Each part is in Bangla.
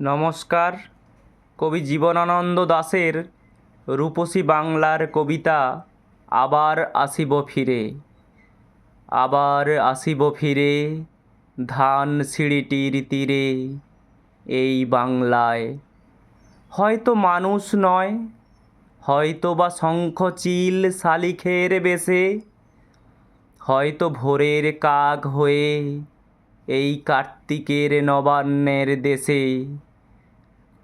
নমস্কার। কবি জীবনানন্দ দাশের রূপসী বাংলার কবিতা আবার আসিব ফিরে। আবার আসিব ফিরে ধান সিঁড়িটির তীরে এই বাংলায়। হয়তো মানুষ নয় হয়তো বা শঙ্খ চিল শালিখের বেশে, হয়তো ভোরের কাক হয়ে এই কার্তিকের নবান্নের দেশে।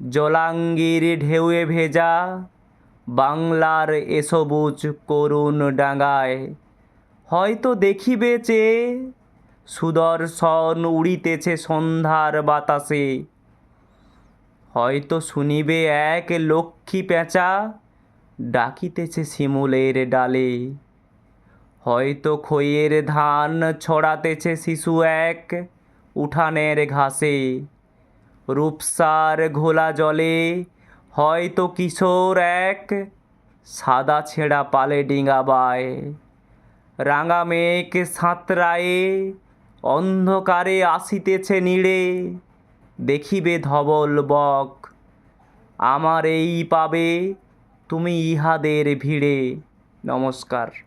জলাঙ্গির ঢেউয়ে ভেজা, বাংলার এ সবুজ করুণ ডাঙায় হয়তো দেখিবে চেয়ে সুদর্শন উড়িতেছে সন্ধ্যার বাতাসে। হয়তো শুনিবে এক লক্ষ্মী পেঁচা ডাকিতেছে শিমুলের ডালে। হয়তো খইয়ের ধান ছড়াতেছে শিশু এক উঠানের ঘাসে। রূপসার ঘোলা জলে, হয়তো কিশোর এক সাদা ছেঁড়া পালে ডিঙাবায় রাঙা মেঘ সাঁতরায়ে, অন্ধকারে আসিতেছে নীড়ে। দেখিবে ধবল বক, আমার এই পাবে, তুমি ইহাদের ভিড়ে। নমস্কার।